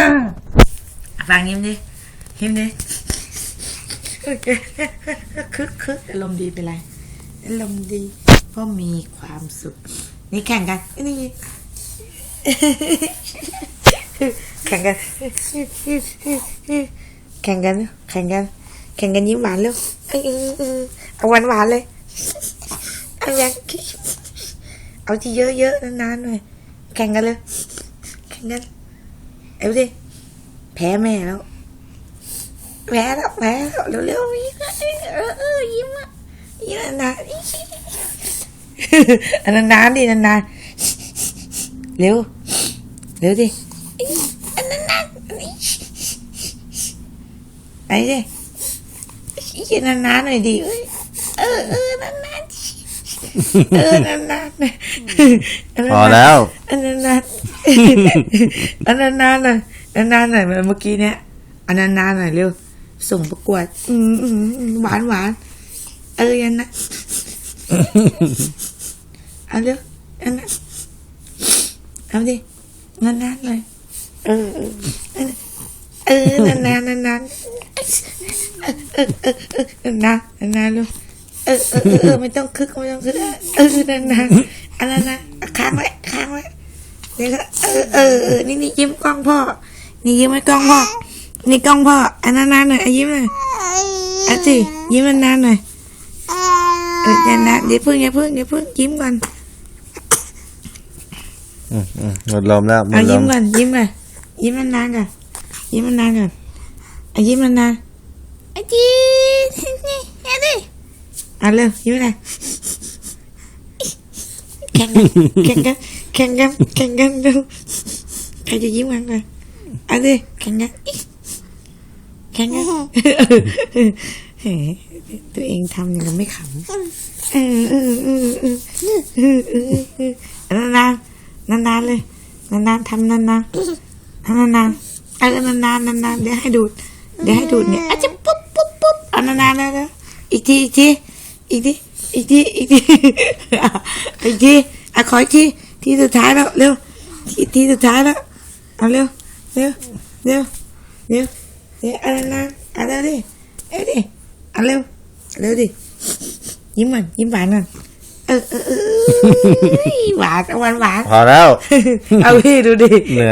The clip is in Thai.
ฟังยิ้มดิยิ้มดิคึกคึกอารมณ์ดีเป็นไรอารมณ์ดีเพราะมีความสุข นี่แข่งกันนี่แข่งกัน แข่งกัน แข่งกัน แข่งกันยิ้มหวานเร็วเออเออเออเอาหวานหวานๆเลยเอาอย่างเอาที่เยอะๆนานๆหน่อยแข่งกันเลยแข่งกัน เอาดิแพ้แม่แล้ว แพ้แล้วแพ้แล้วเร็วๆยิ้มอะเออเออยิ้มอะยิ้มนานๆอันนานๆดินานๆเร็วเร็วดิอันนานๆอันนี้ไปดิยิ้มนานๆหน่อยดิเอ้ยเออเออนานๆเออนานๆพอแล้วอันนานๆ อันนานๆหน่อยนานๆหน่อยเหมือนเมื่อกี้เนี้ยอันนานๆหน่อยเร็ว ส่งประกวด อืมหวานหวานเอออันนั้นเอาเร็วอันนั้นเอาดินานๆหน่อยเออเออเออนานๆนานๆเออเออเออเออนานๆนานๆลูกเออเออเออเออไม่ต้องคึกไม่ต้องคึกเออนานๆอันนั้นนะค้างไว้ค้างไว้ เดี๋ยวก็เออเออเออนี่นี่ยิ้มกล้องพ่อ นี่ยิ้มให้กล้องพ่อ นี่กล้องพ่ออันนานๆหน่อยอะยิ้มหน่อยอะสิยิ้มนานๆหน่อยเอออย่านานเดี๋ยวเพิ่งอย่าเพิ่งอย่าเพิ่งยิ้มก่อนอืมอืมหมดลมแล้วหมเอาดลยิ้มมก่อนยิ้มก่อนยิ้มนานๆก่อนยิ้มนานๆก่อนอะยิ้มนานๆอะจีนี่อะดิอะเร็วยิ้มหน่อยแข่งกันแข่งกันแข่งกันแข่งกันเร็วใครจะยิ้มกันก่อนอะดิแข่งกันแข่งกันเฮ้ยตัวเองทำอย่างนั้นไม่ขำเออเออเออเออเออเออเออนานๆนานๆเลยนานๆทำนานๆทำนานๆเออนานๆนานๆเดี๋ยวให้ดูดเดี๋ยวให้ดูดเนี่ยอาจจะปุ๊บปุ๊บปุ๊บเอานานๆแล้วอีกทีอีกทีอีกทีอีกทีอีกทีอีกทีอะขออีกที ทีสุดท้ายแล้วเร็วทีทีสุดท้ายแล้วเอาเร็วเร็วเร็วเร็วเร็วเอานานๆเอาเร็วดิเอาดิเอาเร็วเร็วดิยิ้มก่อนยิ้มหวานก่อนเออเออเออหวานหวานหวานพอแล้วเอาพี่ดูดิเหนื่อย